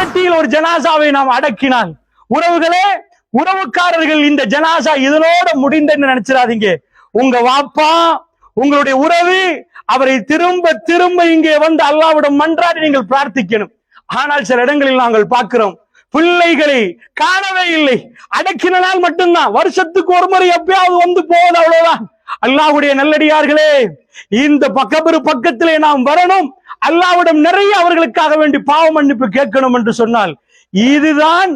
கொரட்டியில் ஒரு ஜனாசாவை நாம் அடக்கினால் உறவுகளே உறவுக்காரர்கள் இந்த ஜனாசா இதனோட முடிந்தன்னு நினைச்சிடாதீங்க உங்க வாப்பா உங்களுடைய உறவு அவரை திரும்ப திரும்ப இங்கே வந்து அல்லாவிடம் மன்றாடி நீங்கள் பிரார்த்திக்கணும். ஆனால் சில இடங்களில் நாங்கள் பார்க்கிறோம் பிள்ளைகளை காணவே இல்லை. அடக்கினால் மட்டும்தான். வருஷத்துக்கு ஒரு முறை எப்பயாவது வந்து போவது அவ்வளவுதான். அல்லாஹ்வுடைய நல்லடியார்களே இந்த பக்கபெரு பக்கத்திலே நாம் வரணும். அல்லாவிடம் நிறைய அவர்களுக்காக வேண்டி பாவ மன்னிப்பு கேட்கணும் என்று சொன்னால் இதுதான்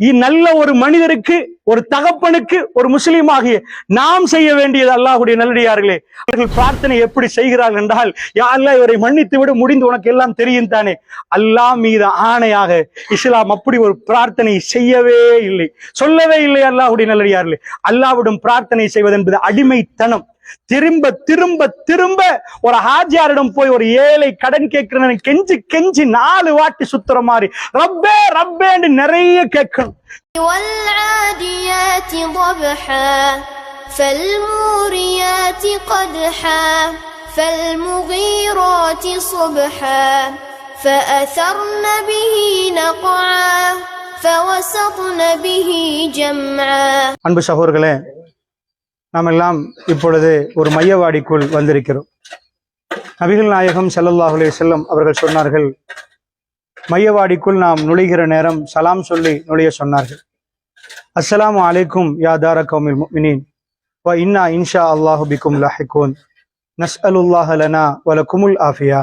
இ- நல்ல ஒரு மனிதருக்கு ஒரு தகப்பனுக்கு ஒரு முஸ்லீம் ஆகிய நாம் செய்ய வேண்டியது அல்லாஹுடைய நல்லடியார்களே. அவர்கள் பிரார்த்தனை எப்படி செய்கிறார்கள் என்றால் யா அல்லாஹ் இவரை மன்னித்து விட முடிந்து உனக்கு எல்லாம் தெரியும் தானே. அல்லாஹ் மீது ஆணையாக இஸ்லாம் அப்படி ஒரு பிரார்த்தனை செய்யவே இல்லை. சொல்லவே இல்லை அல்லாஹுடைய நல்லடியார்களே. அல்லாவிடம் பிரார்த்தனை செய்வது என்பது அடிமைத்தனம். திரும்ப திரும்ப திரும்ப ஒரு ஹாஜியாரிடம் போய் ஒரு ஏழை கடன் கேட்கிறவன் கெஞ்சி கெஞ்சி நாலு வாட்டி சுத்துற மாதிரி ரப்பே ரப்பேன்னு நிறைய கேட்கணும் والعاديات ضبحا فالموريات قدحا فالمغيرات صبحا فأثرن به نقعا فوسطن به جمعا அன்பு சகோதரர்களே நாம் எல்லாம் இப்பொழுது ஒரு மையவாடிக்குள் வந்திருக்கிறோம். நபிகள் நாயகம் செல்லல்லாஹுலே செல்லம் அவர்கள் சொன்னார்கள் மையவாடிக்குள் நாம் நுழைகிற நேரம் சலாம் சொல்லி நுழைய சொன்னார்கள். அஸ்லாம் அலைக்கும் யாதார கௌமில் மினின் வ இன்னா இன்ஷா அல்லாஹு பிக்கும் லாஹிகூன். நஸ்அலுல்லாஹ லனா குமுல் ஆஃபியா.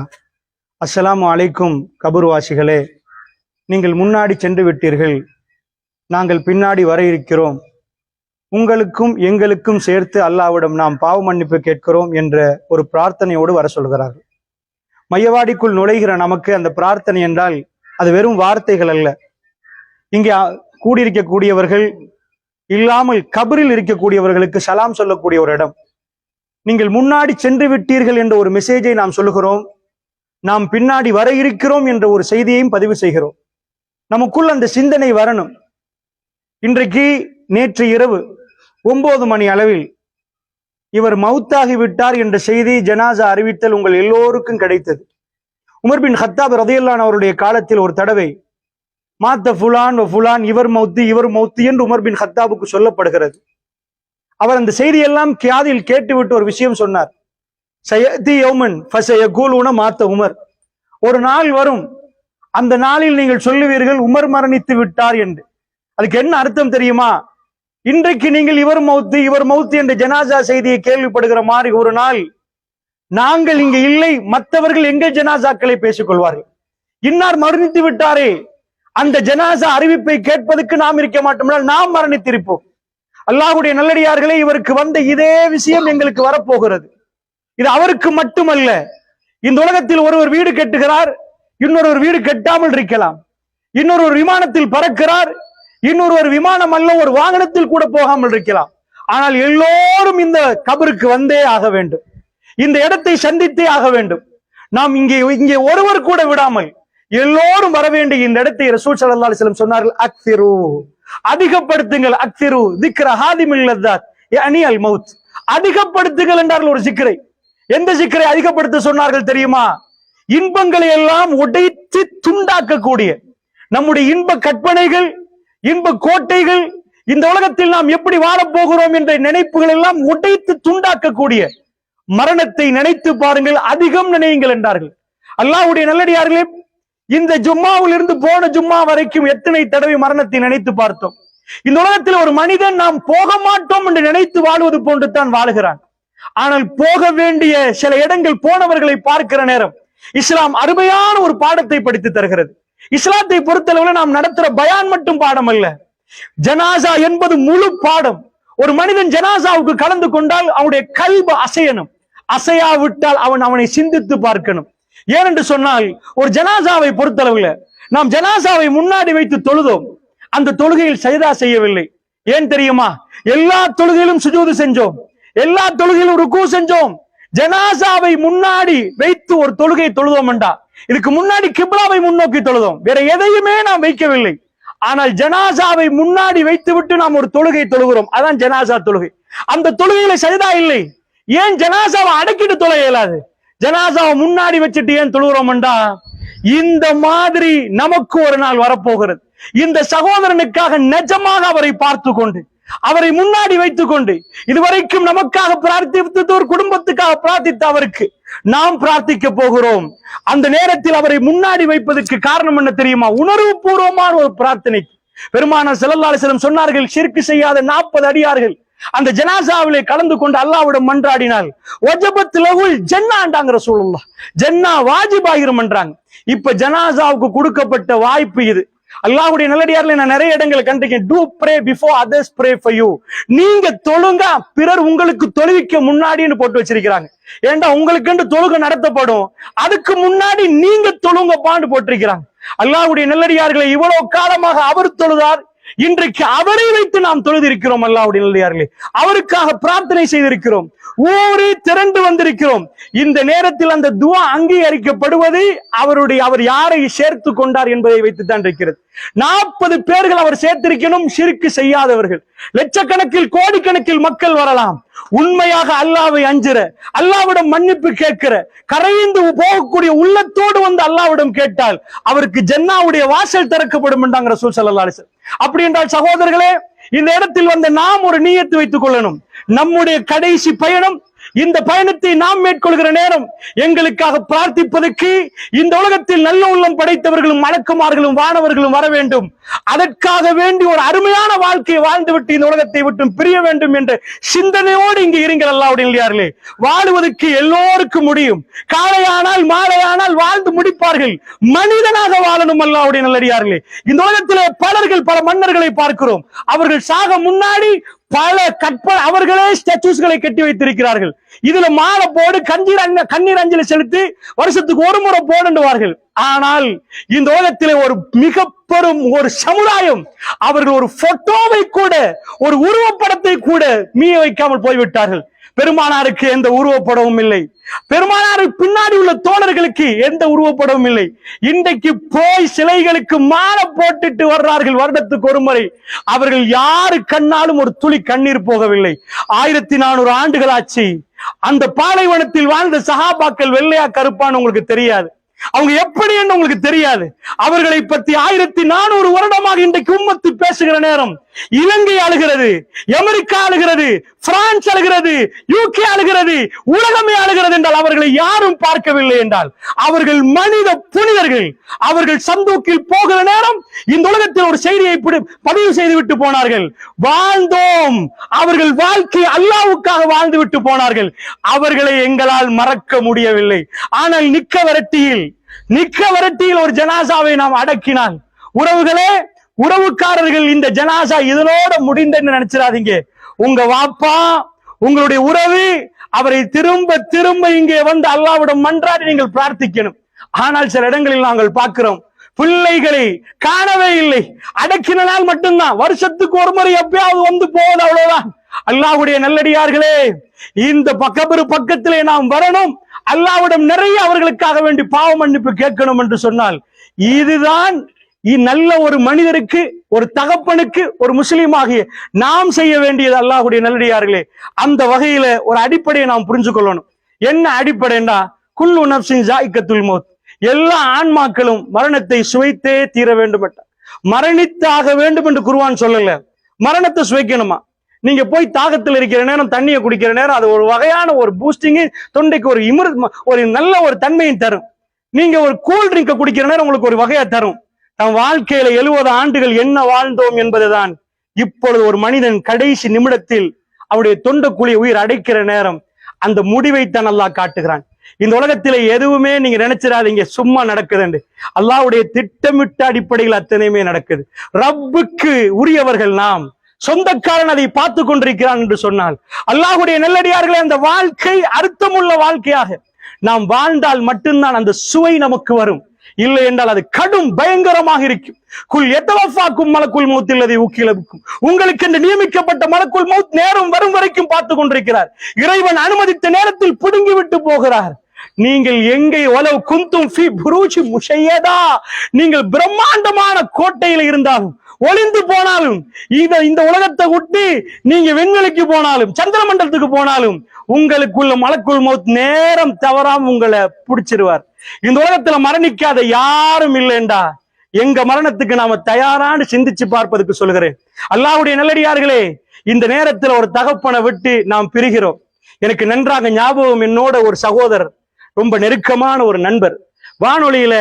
அஸ்லாம் அலைக்கும் கபூர்வாசிகளே நீங்கள் முன்னாடி சென்று விட்டீர்கள். நாங்கள் பின்னாடி வர இருக்கிறோம். உங்களுக்கும் எங்களுக்கும் சேர்த்து அல்லாவிடம் நாம் பாவ மன்னிப்பு கேட்கிறோம் என்ற ஒரு பிரார்த்தனையோடு வர சொல்கிறார்கள். மையவாடிக்குள் நுழைகிற நமக்கு அந்த பிரார்த்தனை என்றால் அது வெறும் வார்த்தைகள் அல்ல. இங்கே கூடியிருக்கக்கூடியவர்கள் இல்லாமல் கபரில் இருக்கக்கூடியவர்களுக்கு சலாம் சொல்லக்கூடிய ஒரு இடம். நீங்கள் முன்னாடி சென்று விட்டீர்கள் என்ற ஒரு மெசேஜை நாம் சொல்லுகிறோம். நாம் பின்னாடி வர இருக்கிறோம் என்ற ஒரு செய்தியையும் பதிவு செய்கிறோம். நமக்குள் அந்த சிந்தனை வரணும். இன்றைக்கு நேற்று இரவு ஒன்பது மணி அளவில் இவர் மௌத்தாகி விட்டார் என்ற செய்தி ஜனாசா அறிவித்தல் உங்கள் எல்லோருக்கும் கிடைத்தது. உமர் பின் ஹத்தாப் ரதையல்லான் அவருடைய காலத்தில் ஒரு தடவை மாத்த ஃபுலான் ஃபுலான் இவர் மௌத்து இவர் மௌத்து என்று உமர் பின் ஹத்தாபுக்கு சொல்லப்படுகிறது. அவர் அந்த செய்தியெல்லாம் கியாதில் கேட்டுவிட்டு ஒரு விஷயம் சொன்னார். சயதி யௌமன் ஃபசயகூலுன மாத்த உமர். ஒரு நாள் வரும் அந்த நாளில் நீங்கள் சொல்லுவீர்கள் உமர் மரணித்து விட்டார் என்று. அதுக்கு என்ன அர்த்தம் தெரியுமா? இன்றைக்கு நீங்கள் இவர் மௌத்து இவர் மௌத்து என்ற ஜனாசா செய்தியை கேள்விப்படுகிற மாதிரி ஒரு நாள். நாங்கள் இங்கு இல்லை மற்றவர்கள் எங்கள் ஜனாசாக்களை பேசிக் கொள்வார்கள் இன்னார் மரணித்து விட்டாரே அந்த ஜனாசா அறிவிப்பை கேட்பதற்கு நாம் இருக்க மாட்டோம்னால் நாம் மரணித்திருப்போம். அல்லாஹுடைய நல்லடியார்களே இவருக்கு வந்த இதே விஷயம் எங்களுக்கு வரப்போகிறது. இது அவருக்கு மட்டுமல்ல இந்த உலகத்தில் ஒருவர் வீடு கட்டுகிறார் இன்னொருவர் வீடு கட்டாமல் இருக்கலாம். இன்னொரு விமானத்தில் பறக்கிறார் இன்னொரு ஒரு விமானம் அல்ல ஒரு வாகனத்தில் கூட போகாமல் இருக்கலாம். ஆனால் எல்லோரும் இந்த கபருக்கு வந்தே ஆக வேண்டும். இந்த இடத்தை சந்தித்தே ஆக வேண்டும். நாம் இங்கே இங்கே ஒருவர் கூட விடாமல் எல்லோரும் வர வேண்டிய இந்த இடத்தை ரசூல் சல்லா அலைஹி சொன்னார்கள் அக்திரு அதிகப்படுத்துங்கள் அக்திரு திக்ர ஹாதிமில்லதார் லத்தாத் அல் மவுத் அதிகப்படுத்துங்கள் என்றார்கள் ஒரு சிக்கரை. எந்த சிக்கரை அதிகப்படுத்த சொன்னார்கள் தெரியுமா? இன்பங்களை எல்லாம் உடைத்து துண்டாக்கக்கூடிய நம்முடைய இன்ப கற்பனைகள் இன்ப கோட்டைகள் இந்த உலகத்தில் நாம் எப்படி வாழப் போகிறோம் என்ற நினைப்புகள் எல்லாம் உடைத்து துண்டாக்கக்கூடிய மரணத்தை நினைத்து பாருங்கள் அதிகம் நினையுங்கள் என்றார்கள். அல்லாஹ்வுடைய நல்லடியார்களே இந்த ஜும்மாவில் இருந்து போன ஜும்மா வரைக்கும் எத்தனை தடவை மரணத்தை நினைத்து பார்த்தோம்? இந்த உலகத்தில் ஒரு மனிதன் நாம் போக மாட்டோம் என்று நினைத்து வாழ்வது போன்று தான் வாழுகிறான். ஆனால் போக வேண்டிய சில இடங்கள் போனவர்களை பார்க்கிற நேரம் இஸ்லாம் அருமையான ஒரு பாடத்தை படித்து தருகிறது. இஸ்லாத்தை பொறுத்தளவில் நாம் நடத்துற பயான் மட்டும் பாடம் அல்ல. ஜனாசா என்பது முழு பாடம். ஒரு மனிதன் ஜனாசாவுக்கு கலந்து கொண்டால் அவனுடைய கல்வ அசையணும். அசையாவிட்டால் அவன் அவனை சிந்தித்து பார்க்கணும். ஏனென்று சொன்னால் ஒரு ஜனாசாவை பொறுத்தளவில் நாம் ஜனாசாவை முன்னாடி வைத்து தொழுதோம். அந்த தொழுகையில் சைதா செய்யவில்லை. ஏன் தெரியுமா? எல்லா தொழுகையிலும் சுஜூது செஞ்சோம். எல்லா தொழுகையிலும் ருக்கு செஞ்சோம். ஜனாசாவை முன்னாடி வைத்து ஒரு தொழுகை தொழுதோம் என்றா இதுக்கு முன்னாடி கிப்லாவை முன்னோக்கி தொழுதோம். வேற எதையுமே நாம் வைக்கவில்லை. ஆனால் ஜனாசாவை முன்னாடி வைத்து விட்டு நாம் ஒரு தொழுகை தொழுகிறோம். அதான் ஜனாசா தொழுகை. அந்த தொழுகையில சரிதா இல்லை. ஏன் ஜனாசாவை அடக்கிட்டு தொலை இயலாது? ஜனாசாவை முன்னாடி வச்சுட்டு ஏன் தொழுகிறோம்டா? இந்த மாதிரி நமக்கு ஒரு நாள் வரப்போகிறது. இந்த சகோதரனுக்காக நிஜமாக அவரை பார்த்து கொண்டு அவரை முன்னாடி வைத்துக் கொண்டு இதுவரைக்கும் நமக்காக பிரார்த்தித்து ஒரு குடும்பத்துக்காக பிரார்த்தித்த அவருக்கு நாம் பிரார்த்திக்க போகிறோம். அந்த நேரத்தில் அவரை முன்னாடி வைப்பதற்கு காரணம் என்ன தெரியுமா? உணர்வு பூர்வமான ஒரு பிரார்த்தனை. பெருமானார் ஸல்லல்லாஹு சொன்னார்கள் சிற்கு செய்யாத நாற்பது அடியார்கள். அந்த ஜனாசாவிலே கலந்து கொண்டு அல்லாவிடம் மன்றாடினால் ஒஜபத்துல ஜென்னாண்டாங்கிற ஜன்னாண்டாங்கிற ஜென்னா வாஜிபாயிரம் என்றாங்க. இப்ப ஜனாசாவுக்கு கொடுக்கப்பட்ட வாய்ப்பு இது. அல்லாஹுடைய நல்லடியார்ல நான் நிறைய இடங்களை கண்டிருக்கேன். Do pray before others pray for you நீங்க தொழுங்க பிறர் உங்களுக்கு தொழுவிக்க முன்னாடின்னு போட்டு வச்சிருக்கிறாங்க. ஏண்டா உங்களுக்கு தொழுகை நடத்தப்படும்? அதுக்கு முன்னாடி நீங்க தொழுங்கப்பான்னு போட்டிருக்கிறாங்க. அல்லாஹுடைய நல்லடியார்களை இவ்வளவு காலமாக அவர் தொழுதார். இன்றைக்கு அவரை வைத்து நாம் தொழுதிருக்கிறோம் அல்லாவுடைய நல்லடியார்களே. அவருக்காக பிரார்த்தனை செய்திருக்கிறோம். ஊறி திரண்டு வந்திருக்கிறோம். இந்த நேரத்தில் அந்த துவா அங்கீகரிக்கப்படுவது அவருடைய அவர் யாரை சேர்த்து கொண்டார் என்பதை வைத்துத்தான் இருக்கிறது. நாற்பது பேர்கள் அவர் சேர்த்திருக்கணும் சிறுக்கு செய்யாதவர்கள். லட்சக்கணக்கில் கோடிக்கணக்கில் மக்கள் வரலாம். உண்மையாக அல்லாவை அஞ்சுற அல்லாவிடம் மன்னிப்பு கேட்கிற கரைந்து போகக்கூடிய உள்ளத்தோடு வந்து அல்லாவிடம் கேட்டால் அவருக்கு ஜன்னாவுடைய வாசல் திறக்கப்படும் என்றாங்க ரசூல் ஸல்லல்லாஹு அப்படி என்றால் சகோதரர்களே இந்த இடத்தில் வந்து நாம் ஒரு நீயத்து வைத்துக் கொள்ளணும். நம்முடைய கடைசி பயணம் இந்த பயணத்தை நாம் மேற்கொள்கிற நேரம் எங்களுக்காக பிரார்த்திப்பதற்கு இந்த உலகத்தில் நல்ல உள்ளம் படைத்தவர்களும் மலக்குமார்களும் வானவர்களும் வர வேண்டும். அதற்காக வேண்டி ஒரு அருமையான வாழ்க்கையை வாழ்ந்துவிட்டு இந்த உலகத்தை விட்டு பிரிய வேண்டும் என்ற சிந்தனையோடு இங்கு இருங்கள் அல்லாவுடைய இல்லையார்களே வாழுவதற்கு எல்லோருக்கும் முடியும். காலையானால் மாலையானால் வாழ்ந்து முடிப்பார்கள். மனிதனாக வாழணும் அல்லாவுடைய நல்லடியார்களே. இந்த உலகத்திலே பலர்கள் பல மன்னர்களை பார்க்கிறோம். அவர்கள் சாக முன்னாடி பல கற்பனை அவர்களே ஸ்டாச்சுஸ்களை கட்டி வைத்திருக்கிறார்கள். இதுல மாலை போடு கண்ணீர் அஞ்ச கண்ணீர் அஞ்சலி செலுத்தி வருஷத்துக்கு ஒரு முறை போடுவார்கள் ஆனால் இந்த உலகத்திலே ஒரு மிக பெரும் ஒரு சமுதாயம் அவர்கள் ஒரு போட்டோவை கூட ஒரு உருவப்படத்தை கூட மீய வைக்காமல் போய்விட்டார்கள். பெருமானாருக்கு எந்த உருவப்படவும் இல்லை. பெருமானாருக்கு பின்னாடி உள்ள தோழர்களுக்கு எந்த உருவப்படவும் இல்லை. இன்றைக்கு போய் சிலைகளுக்கு மாலை போட்டுட்டு வர்றார்கள் வருடத்துக்கு ஒரு முறை அவர்கள் யாரு கண்ணாலும் ஒரு துளி கண்ணீர் போகவில்லை. ஆயிரத்தி நானூறு ஆண்டுகள் ஆச்சு. அந்த பாலைவனத்தில் வாழ்ந்த சகாபாக்கள் வெள்ளையா கருப்பான்னு உங்களுக்கு தெரியாது. அவங்க எப்படி என்று உங்களுக்கு தெரியாது. அவர்களை பத்தி ஆயிரத்தி நானூறு வருடமாக இன்றைக்கு உம்மத்து பேசுகிற நேரம். இலங்கை அழுகிறது அமெரிக்கா அழுகிறது பிரான்ஸ் அழுகிறது யூகே அழுகிறது உலகமே அழுகிறது என்றால் அவர்களை யாரும் பார்க்கவில்லை என்றால் அவர்கள் மனித புனிதர்கள். அவர்கள் சந்தூக்கில் போகிற நேரம் இந்த உலகத்தில் ஒரு செய்தியை பிடி- பதிவு செய்து விட்டு போனார்கள். வாழ்ந்தோம். அவர்கள் வாழ்க்கை அல்லாவுக்காக வாழ்ந்து விட்டு போனார்கள். அவர்களை எங்களால் மறக்க முடியவில்லை. ஆனால் நிக்க வரட்டியில் நிக்க வரட்டியில் ஒரு ஜனாசாவை நாம் அடக்கினால். உறவுகளே உறவுக்காரர்கள் இந்த ஜனாசா இதனோட முடிந்தன்னு நினைச்சிடாதீங்க உங்க வாப்பா உங்களுடைய உறவு அவரை திரும்ப திரும்ப இங்கே வந்து அல்லாவிடம் மன்றாடி நீங்கள் பிரார்த்திக்கணும். ஆனால் சில இடங்களில் நாங்கள் பார்க்கிறோம் பிள்ளைகளை காணவே இல்லை. அடக்கினால் மட்டும்தான். வருஷத்துக்கு ஒரு முறை எப்பயாவது வந்து போவது அவ்வளவுதான். அல்லாஹ்வுடைய நல்லடியார்களே இந்த பக்கபெரு பக்கத்திலே நாம் வரணும். அல்லாவிடம் நிறைய அவர்களுக்காக வேண்டி பாவ மன்னிப்பு கேட்கணும் என்று சொன்னால் இதுதான் இ- நல்ல ஒரு மனிதருக்கு ஒரு தகப்பனுக்கு ஒரு முஸ்லீம் ஆகிய நாம் செய்ய வேண்டியது அல்லாஹுடைய நல்லடியார்களே. அந்த வகையில ஒரு அடிப்படையை நாம் புரிஞ்சு கொள்ளணும் என்ன அடிப்படைன்னா குல்லு நப்சின் ஜாய்கத்துல் மௌத். எல்லா ஆன்மாக்களும் மரணத்தை சுவைத்தே தீர வேண்டும் மரணித்தாக வேண்டும் என்று குருவான் சொல்லல. மரணத்தை சுவைக்கணுமா? நீங்க போய் தாகத்தில் இருக்கிற நேரம் தண்ணியை குடிக்கிற நேரம் அது ஒரு வகையான ஒரு பூஸ்டிங்கு தொண்டைக்கு ஒரு இமர் ஒரு நல்ல ஒரு தன்மையை தரும். நீங்க ஒரு கூல் ட்ரிங்க குடிக்கிற நேரம் உங்களுக்கு ஒரு வகையா தரும். தன் வாழ்க்கையில எழுபது ஆண்டுகள் என்ன வாழ்ந்தோம் என்பதுதான். இப்பொழுது ஒரு மனிதன் கடைசி நிமிடத்தில் அவருடைய தொண்டக்குழிய உயிர் அடைக்கிற நேரம். அந்த முடிவை தான் அல்லாஹ் காட்டுகிறான். இந்த உலகத்தில எதுவுமே நீங்க நினைச்சிடாதீங்க. சும்மா நடக்குதுண்டு அல்லாவுடைய திட்டமிட்ட அடிப்படையில் அத்தனையுமே நடக்குது. ரப்புக்கு உரியவர்கள் நாம். சொந்தக்காரன் அதை பார்த்து கொண்டிருக்கிறான் என்று சொன்னால் அல்லாஹுடைய நெல்லடியார்களே அந்த வாழ்க்கை அர்த்தமுள்ள வாழ்க்கையாக நாம் வாழ்ந்தால் மட்டும்தான் அந்த சுவை நமக்கு வரும். இல்லை என்றால் அது கடும் பயங்கரமாக இருக்கும். குல் எத்தவஃபாக்கும் மலக்குள் மௌத் இல்லதை ஊக்கிலவுக்கும் உங்களுக்கு என்று நியமிக்கப்பட்ட மலக்குள் மௌத் நேரம் வரும் வரைக்கும் பார்த்து கொண்டிருக்கிறார். இறைவன் அனுமதித்த நேரத்தில் புடுங்கி விட்டு போகிறார். நீங்கள் எங்கே ஒலவு குந்தும் ஃபி புரூஜி முஷையதா? நீங்கள் பிரம்மாண்டமான கோட்டையில் இருந்தாலும் ஒளிந்து போனாலும் இந்த இந்த உலகத்தை விட்டு நீங்க விண்வெளிக்கு போனாலும் சந்திர மண்டலத்துக்கு போனாலும் உங்களுக்குள்ள மலக்குள் மௌத் நேரம் தவறாம உங்களை பிடிச்சிருவார். இந்த உலகத்துல மரணிக்காத யாரும் இல்லைண்டா. எங்க மரணத்துக்கு நாம தயாரான்னு சிந்திச்சு பார்ப்பதுக்கு சொல்கிறேன் அல்லாவுடைய நல்லடியார்களே இந்த நேரத்துல ஒரு தகப்பனை விட்டு நாம் பிரிகிறோம். எனக்கு நன்றாக ஞாபகம் என்னோட ஒரு சகோதரர் ரொம்ப நெருக்கமான ஒரு நண்பர். வானொலியில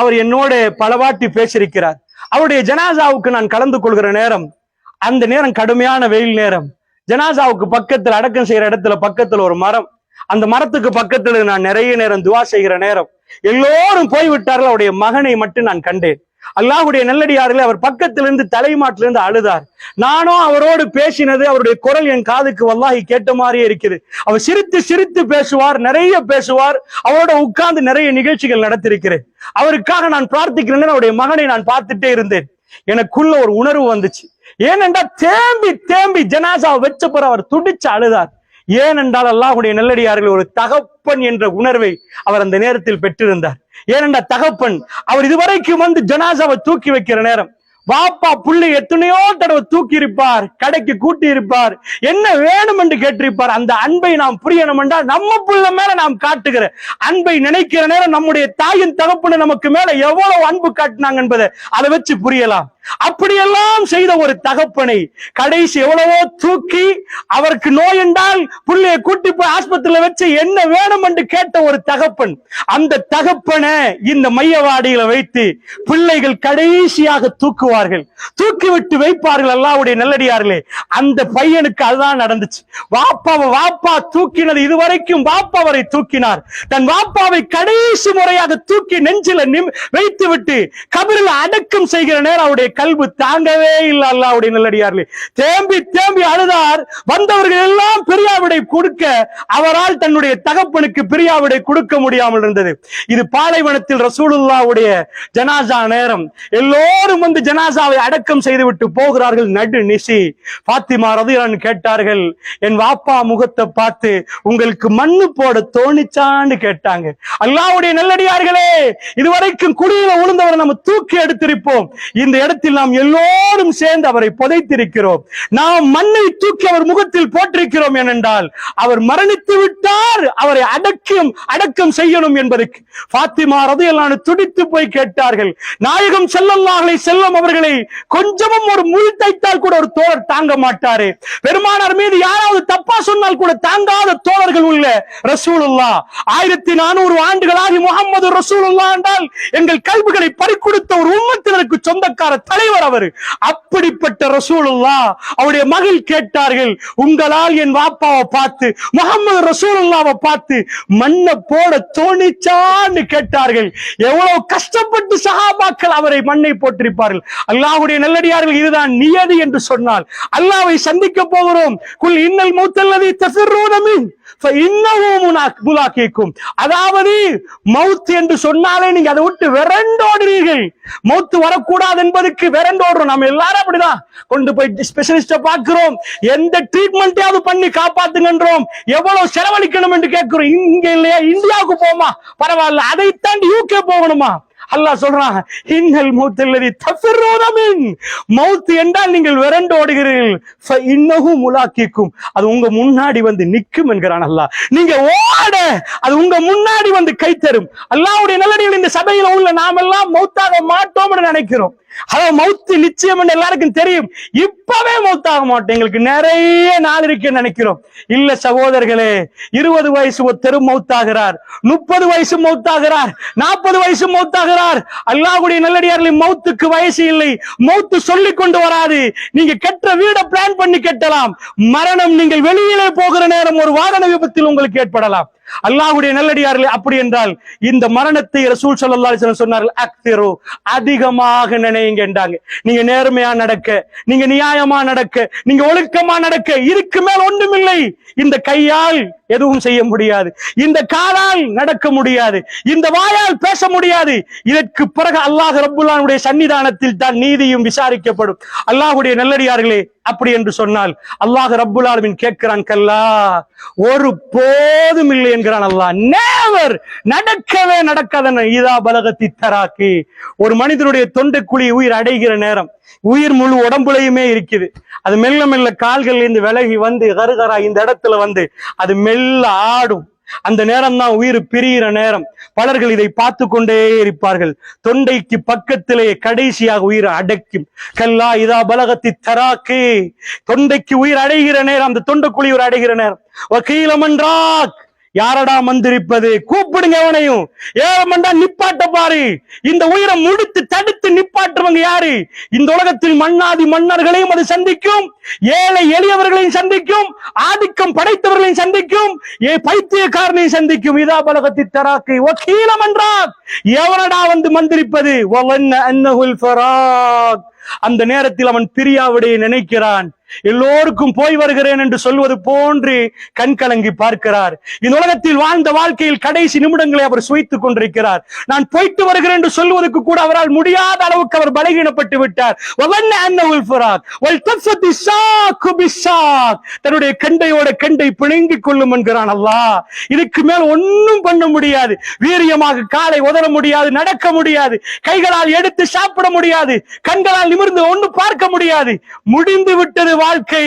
அவர் என்னோட பலவாட்டி பேசியிருக்கிறார். அவருடைய ஜனாசாவுக்கு நான் கலந்து கொள்கிற நேரம் அந்த நேரம் கடுமையான வெயில் நேரம். ஜனாசாவுக்கு பக்கத்துல அடக்கம் செய்யற இடத்துல பக்கத்துல ஒரு மரம். அந்த மரத்துக்கு பக்கத்துல நான் நிறைய நேரம் துவா செய்கிற நேரம். எல்லோரும் போய்விட்டார்கள் அவருடைய மகனை மட்டும் நான் கண்டேன். அல்லாஹுடைய நல்லடியார்களே அவர் பக்கத்திலிருந்து தலைமாட்டிலிருந்து அழுதார். நானும் அவரோடு பேசினது அவருடைய குரல் என் காதுக்கு வல்லாகி கேட்ட மாதிரியே இருக்குது. அவர் சிரித்து சிரித்து பேசுவார் நிறைய பேசுவார். அவரோட உட்கார்ந்து நிறைய நிகழ்ச்சிகள் நடத்திருக்கிறேன். அவருக்காக நான் பிரார்த்திக்கிறேன் அவருடைய மகனை நான் பார்த்துட்டே இருந்தேன். எனக்குள்ள ஒரு உணர்வு வந்துச்சு. ஏனென்றா தேம்பி தேம்பி ஜனாசா வச்ச அவர் துடிச்சு அழுதார். ஏனென்றால் அல்லாஹுடைய நல்லடியார்கள் ஒரு தகப்பன் என்ற உணர்வை அவர் அந்த நேரத்தில் பெற்றிருந்தார். ஏனென்றால் தகப்பன் அவர் இதுவரைக்கும் வந்து ஜனாசாவை தூக்கி வைக்கிற நேரம். வாப்பா புள்ளி எத்தனையோ தடவை தூக்கி இருப்பார் கடைக்கு கூட்டி இருப்பார் என்ன வேணும் என்று கேட்டிருப்பார். அந்த அன்பை நாம் புரியணும் என்றால் நம்ம புள்ள மேல நாம் காட்டுகிற அன்பை நினைக்கிற நேரம் நம்முடைய தாயின் தகப்புன்னு நமக்கு மேல எவ்வளவு அன்பு காட்டினாங்க என்பதை அதை வச்சு புரியலாம். அப்படியெல்லாம் செய்த ஒரு தகப்பனை கடைசி எவ்வளவோ தூக்கி அவருக்கு நோய் என்றால் புள்ளைய கூட்டி போய் ஆஸ்பத்திரியில வச்சு என்ன வேணும் என்று கேட்ட ஒரு தகப்பன். அந்த தகப்பனை இந்த மையவாடியில வைத்து பிள்ளைகள் கடைசியாக தூக்குவார்கள். தூக்கி விட்டு வைப்பார்கள் அல்லாவுடைய நல்லடியார்களே. அந்த பையனுக்கு அதுதான் நடந்துச்சு. வாப்பாவை வாப்பா தூக்கினது இதுவரைக்கும் வாப்பா அவரை தூக்கினார். தன் வாப்பாவை கடைசி முறையாக தூக்கி நெஞ்சில நிம் வைத்து விட்டு கபிரில் அடக்கம் செய்கிற நேரம் அவருடைய கல்வி தாங்கவே இல்லை அல்லாவுடைய நல்லடியார்களே. தேம்பி தேம்பி அழுதார். வந்தவர்கள் எல்லாம் பிரியாவிடை கொடுக்க அவரால் தன்னுடைய தகப்பனுக்கு பிரியாவிடை கொடுக்க முடியாமல் இருந்தது. இது பாலைவனத்தில் ரசூலுல்லாவுடைய ஜனாசா நேரம். எல்லோரும் வந்து ஜனாசாவை அடக்கம் செய்துவிட்டு போகிறார்கள். நடு நிசி. பாத்திமா ரதியான் கேட்டார்கள். என் வாப்பா முகத்தை பார்த்து உங்களுக்கு மண்ணு போட தோணிச்சான்னு கேட்டாங்க. அல்லாவுடைய நல்லடியார்களே இதுவரைக்கும் குடியில உளுந்தவரை நம்ம தூக்கி எடுத்திருப்போம். இந்த இடத்தில் நாம் எல்லோரும் சேர்ந்து அவரை புதைத்திருக்கிறோம். நாம் மண்ணை தூக்கி அவர் முகத்தில் போட்டிருக்கிறோம் ஏனென்றால் அவர் மரணித்து விட்டார் அவரை அடக்கம் அடக்கம் செய்யணும் என்பதற்கு பாத்திமா ரதையெல்லாம் துடித்து போய் கேட்டார்கள். நாயகம் செல்லல்லாஹலை செல்லும் அவர்களை கொஞ்சமும் ஒரு முள் தைத்தால் கூட ஒரு தோழர் தாங்க மாட்டாரு. பெருமானார் மீது யாராவது தப்பா சொன்னால் கூட தாங்காத தோழர்கள் உள்ள ரசூலுல்லா ஆயிரத்தி நானூறு ஆண்டுகளாகி முகமது ரசூலுல்லா என்றால் எங்கள் கல்விகளை பறிக்கொடுத்த ஒரு உம்மத்தினருக்கு சொந்தக்கார தலைவர் அவர். அப்படிப்பட்ட ரசூலுல்லா அவருடைய மகள் கேட்டார்கள் உங்களால் என் வாப்பாவை பார்த்து முகமது ரசூலுல்லாவை பார்த்து மண்ணை போட தோணிச்சான்னு கேட்டார்கள். எவ்வளவு கஷ்டப்பட்டு சஹாபாக்கள் அவரை மண்ணை போட்டிருப்பார்கள். அல்லாஹுடைய நல்லடியார்கள் இதுதான் நியதி என்று சொன்னால் அல்லாவை சந்திக்க போகிறோம். குல் இன்னல் மூத்தல்லதி தசிர்ரோனமின் முலாக்கிக்கும் அதாவது மவுத் என்று சொன்னாலே நீங்க அதை விட்டு விரண்டோடுறீர்கள் மவுத்து வரக்கூடாது என்பதுக்கு விரண்டோடுறோம். நம்ம எல்லாரும் அப்படிதான். கொண்டு போய் ஸ்பெஷலிஸ்ட பார்க்கிறோம். எந்த ட்ரீட்மெண்ட்டையாவது பண்ணி காப்பாத்துங்கன்றோம். எவ்வளவு செலவழிக்கணும் என்று கேட்கிறோம். இங்க இல்லையா? இந்தியாவுக்கு போமா? பரவாயில்ல. அதை தாண்டி யூகே போகணுமா? அல்லாஹ் சொல்றான் இன்னல் மௌத்தல்லதி தஃபிர்ரூனமின் மௌத் என்றால் நீங்கள் விரண்டு ஓடுகிறீர்கள். ஃப இன்னஹு முலாக்கிக்கும். அது உங்க முன்னாடி வந்து நிற்கும் என்கிறான் அல்லாஹ். நீங்க ஓட அது உங்க முன்னாடி வந்து கை தரும். அல்லாஹ்வுடைய நல்லடிகள் இந்த சபையில உள்ள நாமெல்லாம் மௌத்தாக மாட்டோம்னு நினைக்கிறோம். அதான் மவுத்து நிச்சயம் எல்லாருக்கும் தெரியும். இப்பவே மௌத்தாக மாட்டோம். எங்களுக்கு நிறைய நாள் இருக்கு நினைக்கிறோம். இல்ல சகோதரர்களே இருபது வயசு ஒருத்தர் மௌத்தாகிறார் முப்பது வயசு மௌத்தாகிறார் நாற்பது வயசு மௌத்தாகிறார் அல்லாஹுடைய நல்லடியார்களின் மௌத்துக்கு வயசு இல்லை. மௌத்து சொல்லி கொண்டு வராது. நீங்க கெட்ட வீட பிளான் பண்ணி கட்டலாம். மரணம் நீங்கள் வெளியிலே போகிற நேரம் ஒரு வாகன விபத்தில் உங்களுக்கு ஏற்படலாம். அல்லாஹுடைய நல்லடியார்களே அப்படி என்றால் இந்த மரணத்தை ரசூல் சல்லா சொன்னார்கள் அக்திரு அதிகமாக நினைங்க என்றாங்க. நீங்க நேர்மையா நடக்க நீங்க நியாயமா நடக்க நீங்க ஒழுக்கமா நடக்க இருக்கு மேல் ஒன்றுமில்லை இந்த கையால் எதுவும் செய்ய முடியாது. இந்த காலால் நடக்க முடியாது. இந்த வாயால் பேச முடியாது. இதற்கு பிறகு அல்லாஹ் ரபுல்லானுடைய சன்னிதானத்தில் தான் நீதியும் விசாரிக்கப்படும். அல்லாஹுடைய நல்லடியார்களே அப்படி என்று சொன்னால் அல்லாஹ் ரப்புல் ஆலமின் கேட்கிறான் கல்லா ஒரு போதும் இல்லை என்கிறான் அல்லாஹ். நேவர் நடக்கவே நடக்காத இதா பலகத்தி தராக்கு. ஒரு மனிதனுடைய தொண்டைக்குழி உயிர் அடைகிற நேரம். உயிர் முழு உடம்புலையுமே இருக்குது. அது மெல்ல மெல்ல கால்கள் இருந்து விலகி வந்து கருகரா இந்த இடத்துல வந்து அது மெல்ல ஆடும். அந்த நேரம் தான் உயிர் பிரிகிற நேரம். பலர்கள் இதை பார்த்து கொண்டே இருப்பார்கள். தொண்டைக்கு பக்கத்திலே கடைசியாக உயிர் அடைக்கும். கல்லா இதா பலகத்தி தராக்கு. தொண்டைக்கு உயிர் அடைகிற நேரம் அந்த தொண்டைக்குழி உயிர் அடைகிற நேரம். வக்கீலமன்றாக் யாரடா மந்திரிப்பது? கூப்பிடுங்க எவனையும் ஏழமண்டா நிப்பாட்ட பாரு. இந்த உயிரை முடித்து தடுத்து நிப்பாட்டுவங்க யாரு? இந்த உலகத்தில் மன்னாதி மன்னர்களையும் அது சந்திக்கும். ஏழை எளியவர்களையும் சந்திக்கும். ஆதிக்கம் படைத்தவர்களையும் சந்திக்கும். ஏ பைத்தியக்காரனையும் சந்திக்கும். இதா பலகத்தி தராக்கை வக்கீலம் என்றார். எவனடா வந்து மந்திரிப்பது? வவன்ன அன்னஹுல் ஃபராக். அந்த நேரத்தில் அவன் பிரியாவிடையை நினைக்கிறான். எல்லோருக்கும் போய் வருகிறேன் என்று சொல்வது போன்று கண்கலங்கி பார்க்கிறார். இந்த உலகத்தில் வாழ்ந்த வாழ்க்கையில் கடைசி நிமிடங்களை அவர் சுவைத்துக் கொண்டிருக்கிறார். நான் போயிட்டு வருகிறேன் என்று சொல்வதற்கு கூட அவரால் முடியாத அளவுக்கு அவர் பலகீனப்பட்டு விட்டார். தன்னுடைய கண்டையோட கண்டை பிணங்கிக் கொள்ளும் என்கிறான் அல்லா. இதுக்கு மேல் ஒன்னும் பண்ண முடியாது. வீரியமாக காலை உதற முடியாது நடக்க முடியாது. கைகளால் எடுத்து சாப்பிட முடியாது. கண்களால் நிமிர்ந்து ஒண்ணு பார்க்க முடியாது. முடிந்து விட்டது வாழ்க்கை.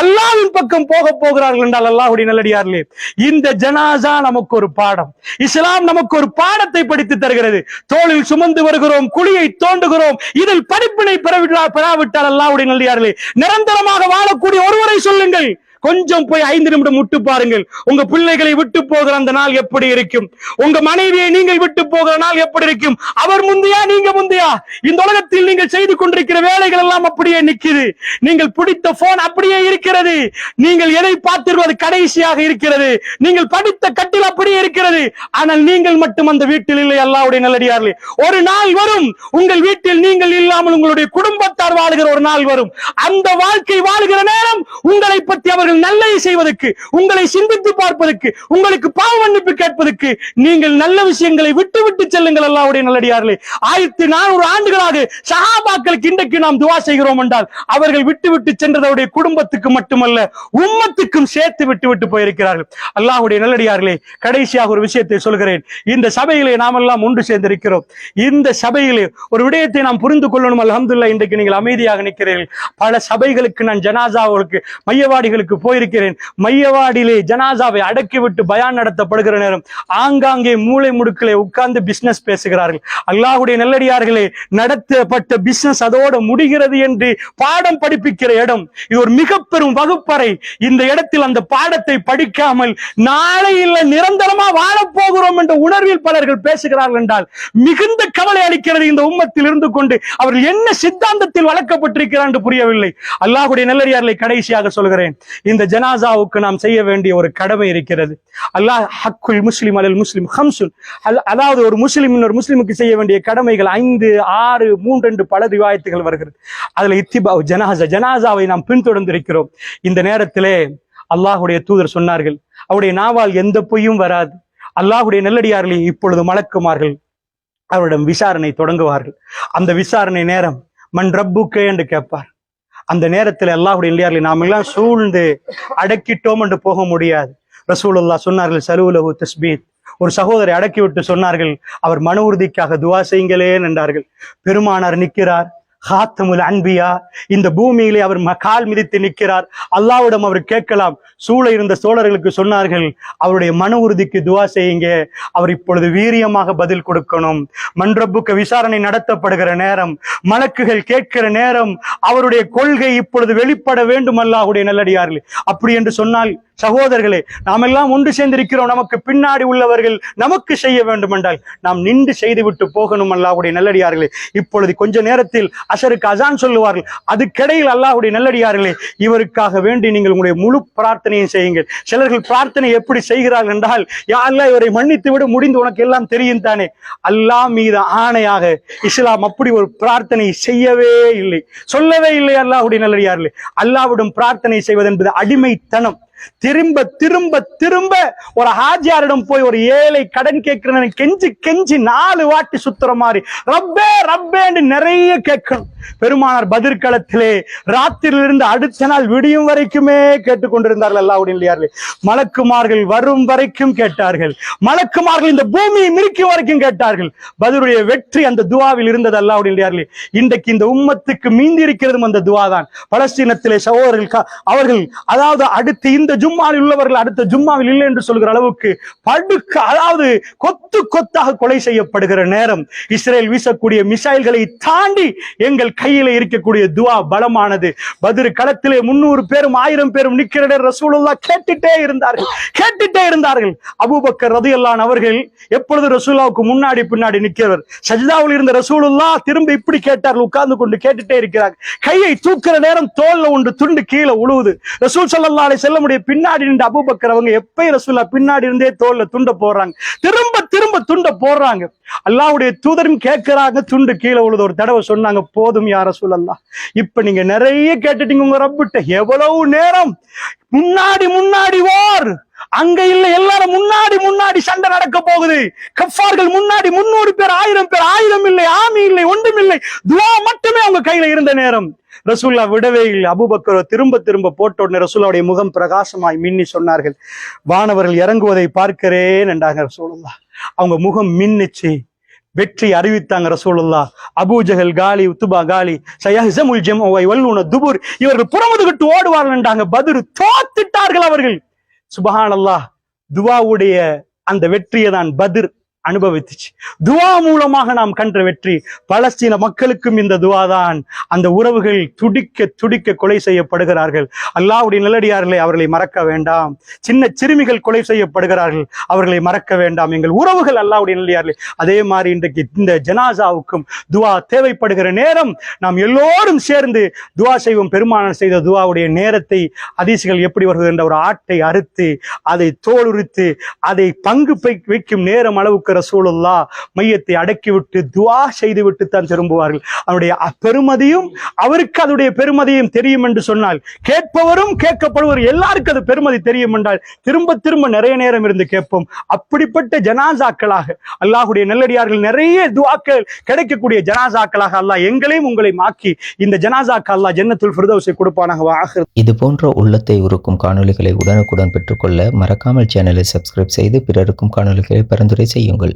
அல்லாவின் பக்கம் போக போகிறார்கள் என்றால் அல்லாஹுடைய நல்லடியார்களே இந்த ஜனாசா நமக்கு ஒரு பாடம். இஸ்லாம் நமக்கு ஒரு பாடத்தை படித்து தருகிறது. தோளில் சுமந்து வருகிறோம் குழியை தோண்டுகிறோம் இதில் படிப்பினை பெறவிட்டால் பெறாவிட்டால் அல்லாவுடைய நல்லடியார்களே நிரந்தரமாக வாழக்கூடிய ஒருவரை சொல்லுங்கள். கொஞ்சம் போய் ஐந்து நிமிடம் விட்டு பாருங்கள். உங்க பிள்ளைகளை விட்டு போகிற அந்த நாள் எப்படி இருக்கும்? உங்க மனைவியை நீங்கள் விட்டு போகிற நாள் எப்படி இருக்கும்? அவர் முந்தையா நீங்க முந்தையா? இந்த உலகத்தில் நீங்கள் செய்து கொண்டிருக்கிற வேலைகள் எல்லாம் அப்படியே நிக்குது. நீங்கள் பிடித்த போன் அப்படியே இருக்கிறது. நீங்கள் எதை பார்த்திருவது கடைசியாக இருக்கிறது. நீங்கள் படித்த கட்டில இருக்கிறது ஆனால் நீங்கள் மட்டும் அந்த வீட்டில் இல்லை அல்லாவுடைய நல்லடியார்களே. ஒரு நாள் வரும் உங்கள் வீட்டில் நீங்கள் இல்லாமல் உங்களுடைய குடும்பத்தார் வாழுகிற ஒரு நாள் வரும். அந்த வாழ்க்கை வாழுகிற நேரம் உங்களை பற்றி அவர்கள் நல்லதை செய்வதற்கு உங்களை சிந்தித்து பார்ப்பதற்கு உங்களுக்கு பாவ மன்னிப்பு கேட்பதற்கு நீங்கள் நல்ல விஷயங்களை விட்டு விட்டு செல்லுங்கள் அல்லாவுடைய நல்லடியார்களே. ஆயிரத்தி நானூறு ஆண்டுகளாக சஹாபாக்களுக்கு இன்றைக்கு நாம் துவா செய்கிறோம் என்றால் அவர்கள் விட்டு விட்டு சென்றதோடைய குடும்பத்துக்கு மட்டுமல்ல உம்மத்துக்கும் சேர்த்து விட்டு விட்டு போயிருக்கிறார்கள். அல்லாஹுடைய நல்லடியார்களே கடைசியாக ஒரு விஷயத்தை சொல்கிறேன். இந்த சபையிலே நாம் எல்லாம் ஒன்று சேர்ந்திருக்கிறோம். இந்த சபையிலே ஒரு விடயத்தை நாம் புரிந்து கொள்ளணும். அலமதுல்லா இன்றைக்கு நீங்கள் அமைதியாக நிற்கிறீர்கள். பல சபைகளுக்கு நான் ஜனாசாவுக்கு மையவாடிகளுக்கு போயிருக்கிறேன். மையவாடியிலே ஜனாசாவை அடக்கிவிட்டு பயான் நடத்தப்படுகிற நேரம் ஆங்காங்கே மூளை முடுக்களை உட்கார்ந்து பிசினஸ் பேசுகிறார்கள். அல்லாஹுடைய நல்லடியார்களே நடத்தப்பட்ட பிசினஸ் அதோடு முடிகிறது என்று பாடம் படிப்பிக்கிற இடம் இது ஒரு மிக பெரும் வகுப்பறை. இந்த இடத்தில் அந்த பாடத்தை படிக்காமல் நாளை இல்லை நிரந்தரமா வாழ வாழப் போகிறோம் என்ற உணர்வில் பலர்கள் பேசுகிறார்கள் என்றால் மிகுந்த கவலை அளிக்கிறது இந்த உம்மத்தில் இருந்து கொண்டு அவர்கள் என்ன சித்தாந்தத்தில் வளர்க்கப்பட்டிருக்கிறார் என்று புரியவில்லை. அல்லாஹுடைய நல்லடியார்களை கடைசியாக சொல்கிறேன். இந்த ஜனாசாவுக்கு நாம் செய்ய வேண்டிய ஒரு கடமை இருக்கிறது. அல்லாஹ் ஹக்குல் முஸ்லிம் அலல் முஸ்லிம் ஹம்சுல் அதாவது ஒரு முஸ்லிம் இன்னொரு முஸ்லிமுக்கு செய்ய வேண்டிய கடமைகள் ஐந்து ஆறு மூன்று பல ரிவாயத்துகள் வருகிறது. அதுல இத்திபா ஜனாசா ஜனாசாவை நாம் பின்தொடர்ந்திருக்கிறோம். இந்த நேரத்திலே அல்லாஹுடைய தூதர் சொன்னார்கள். அவருடைய நாவால் எந்த பொய்யும் வராது. அல்லாஹுடைய நெல்லடியார்களே இப்பொழுது மலக்குமார்கள் அவரிடம் விசாரணை தொடங்குவார்கள். அந்த விசாரணை நேரம் மண் ரப்புக்கே என்று கேட்பார். அந்த நேரத்தில் அல்லாஹுடைய நெல்லடியார்களை நாம் எல்லாம் சூழ்ந்து அடக்கிட்டோம் என்று போக முடியாது. ரசூலுல்லா சொன்னார்கள் சலுவுலகு தஸ்பீத். ஒரு சகோதரை அடக்கிவிட்டு சொன்னார்கள் அவர் மன உறுதிக்காக துவா செய்யுங்களேன் என்றார்கள். பெருமானார் நிற்கிறார் ஹாத்தமுல் அன்பியா. இந்த பூமியிலே அவர் கால் மிதித்து நிற்கிறார். அல்லாவிடம் அவர் கேட்கலாம். சூழ இருந்த சோழர்களுக்கு சொன்னார்கள் அவருடைய மன உறுதிக்கு துவா செய்யுங்க. அவர் இப்பொழுது வீரியமாக பதில் கொடுக்கணும். மன்றப்புக்கு விசாரணை நடத்தப்படுகிற நேரம் மலக்குகள் கேட்கிற நேரம் அவருடைய கொள்கை இப்பொழுது வெளிப்பட வேண்டும் அல்லாஹுடைய நல்லடியார்கள். அப்படி என்று சொன்னால் சகோதரர்களே நாம் எல்லாம் ஒன்று சேர்ந்திருக்கிறோம். நமக்கு பின்னாடி உள்ளவர்கள் நமக்கு செய்ய வேண்டும் என்றால் நாம் நின்று செய்துவிட்டு போகணும் அல்லாவுடைய நல்லடியார்களே. இப்பொழுது கொஞ்ச நேரத்தில் அசருக்கு அசான் சொல்லுவார்கள். அதுக்கிடையில் அல்லாஹுடைய நல்லடியார்களே இவருக்காக வேண்டி நீங்கள் உங்களுடைய முழு பிரார்த்தனையும் செய்யுங்கள். சிலர்கள் பிரார்த்தனை எப்படி செய்கிறார்கள் என்றால் யா அல்லாஹ் இவரை மன்னித்து விட முடிந்து உனக்கு எல்லாம் தெரியும் தானே. அல்லாஹ் மீது ஆணையாக இஸ்லாம் அப்படி ஒரு பிரார்த்தனை செய்யவே இல்லை. சொல்லவே இல்லை அல்லாஹுடைய நல்லடியார்களே. அல்லாஹ்விடம் பிரார்த்தனை செய்வது என்பது அடிமைத்தனம். திரும்ப திரும்ப திரும்ப ஒரு ஹாஜியாரிடம் போய் ஒரு ஏழை கடன் கேட்கிறேன் கெஞ்சி கெஞ்சி நாலு வாட்டி சுத்துற மாதிரி ரப்பே ரப்பேன்னு நிறைய கேட்கணும். பெருமானார் பதிர்களத்திலே ராத்திரியிலிருந்து அடுத்த நாள் விடியும் வரைக்குமே கேட்டுக்கொண்டிருந்தார்கள் அல்லாவுடைய இல்லையார்களே மலக்குமார்கள் வரும் வரைக்கும் கேட்டார்கள். மலக்குமார்கள் இந்த பூமியை மிரிக்கும் வரைக்கும் கேட்டார்கள். பதிலுடைய வெற்றி அந்த துவாவில் இருந்தது அல்லாவுடைய இல்லையார்களே இன்றைக்கு இந்த உம்மத்துக்கு மீந்தி இருக்கிறதும் அந்த துவா தான் பலஸ்தீனத்திலே சகோதரர்கள் அவர்கள் அதாவது அடுத்து இந்த ஜும்மாவில் உள்ளவர்கள் அடுத்த ஜும்மாவில் இல்லை என்று சொல்கிற அளவுக்கு படுக்க அதாவது கொத்து கொத்தாக கொலை செய்யப்படுகிற நேரம். இஸ்ரேல் வீசக்கூடிய மிசைல்களை தாண்டி எங்கள் கையில இருக்கக்கூடிய துவா பலமானது. பதிரு களத்திலே முன்னூறு பேரும் ஆயிரம் பேரும் நிற்கிற ரசூலுல்லா கேட்டுட்டே இருந்தார்கள். கேட்டுட்டே இருந்தார்கள். அபூபக்கர் ரதியல்லான் அவர்கள் எப்பொழுது ரசூலாவுக்கு முன்னாடி பின்னாடி நிற்கிறவர்? சஜிதாவில் இருந்த ரசூலுல்லா திரும்ப இப்படி கேட்டார்கள். உட்கார்ந்து கொண்டு கேட்டுட்டே இருக்கிறார் கையை தூக்குற நேரம் தோல்ல ஒன்று துண்டு கீழே உழுவுது. ரசூல் ஸல்லல்லாஹு செல்ல முடிய பின்னாடி நின்று அபூபக்கர் அவங்க எப்பயும் ரசூல்லா பின்னாடி இருந்தே தோல்ல துண்ட போடுறாங்க. திரும்ப திரும்ப துண்ட போடுறாங்க. அல்லாவுடைய தூதரும் கேட்கிறாங்க துண்டு கீழே உழுது. ஒரு தடவை சொன்னாங்க போதும் யார சொல்லலாம் இப்ப நீங்க நிறைய கேட்டுட்டீங்க உங்க ரப்பிட்ட. எவ்வளவு நேரம்? முன்னாடி முன்னாடி ஓர். அங்க இல்ல எல்லாரும் முன்னாடி முன்னாடி சண்டை நடக்க போகுது. கஃபார்கள் முன்னாடி முன்னூறு பேர் ஆயிரம் பேர் ஆயிரம் இல்லை ஆமி இல்லை ஒன்றும் இல்லை. துவா மட்டுமே அவங்க கையில இருந்த நேரம். ரசூல்லா விடவே இல்லை. அபூபக்கர் திரும்ப திரும்ப போட்ட உடனே ரசூல்லாவுடைய முகம் பிரகாசமாய் மின்னி சொன்னார்கள். வானவர்கள் இறங்குவதை பார்க்கிறேன் என்றாங்க ரசூலுல்லா அவங்க முகம் மின்னுச்சு. வெற்றி அறிவித்தாங்க ரசூலுல்லா அபூஜகல் காலி உத்துபா காலி சயஹ்சமுல் ஜம்உவை வல்லுன துபுர். இவர்கள் புறமுதுகிட்டு ஓடுவார்கள் என்றாங்க. பதிரு தோத்துட்டார்கள் அவர்கள். சுபஹானல்லா துவாவுடைய அந்த வெற்றியை தான் பதிர். அனுபவித்துச்சு. துவா மூலமாக நாம் கன்ற வெற்றி பலஸ்தீன மக்களுக்கும் இந்த துவா தான் அந்த உறவுகள் துடிக்க துடிக்க கொலை செய்யப்படுகிறார்கள். அல்லாவுடைய நிலடியார்களை அவர்களை மறக்க வேண்டாம். சின்ன சிறுமிகள் கொலை செய்யப்படுகிறார்கள் அவர்களை மறக்க வேண்டாம். எங்கள் உறவுகள் அல்லாவுடைய நிலடியார்களே அதே மாதிரி இன்றைக்கு இந்த ஜனாசாவுக்கும் துவா தேவைப்படுகிற நேரம் நாம் எல்லோரும் சேர்ந்து துவா செய்வோம். பெருமானம் செய்த துவாவுடைய நேரத்தை அதிசிகள் எப்படி வருகிறது என்ற ஒரு ஆட்டை அறுத்து அதை தோலுரித்து அதை பங்கு வைக்கும் நேரம் அளவுக்கு ரசூலுல்லா மையத்தை அடக்கிவிட்டு துவா செய்துவிட்டு தான் திரும்புவார்கள். அவருடைய பெருமதியும் அவருக்கு அதனுடைய பெருமதியும் தெரியும் என்று சொன்னால் கேட்பவரும் கேட்கப்படுவர் எல்லாருக்கும் அது பெருமதி தெரியும் என்றால் திரும்ப திரும்ப நிறைய நேரம் இருந்து கேட்போம். அப்படிப்பட்ட ஜனாசாக்களாக அல்லாஹுடைய நெல்லடியார்கள் நிறைய துவாக்கள் கிடைக்கக்கூடிய ஜனாசாக்களாக அல்லாஹ் எங்களையும் உங்களையும் ஆக்கி இந்த ஜனாசாக்கு அல்லாஹ் ஜன்னத்துல் ஃபிர்தௌஸை கொடுப்பானாக. இது போன்ற உள்ளத்தை உருக்கும் காணொளிகளை உடனுக்குடன் பெற்றுக்கொள்ள மறக்காமல் சேனலை சப்ஸ்கிரைப் செய்து பிறருக்கும் காணொளிகளை பரிந்துரை செய்யும் செய்யுங்கள்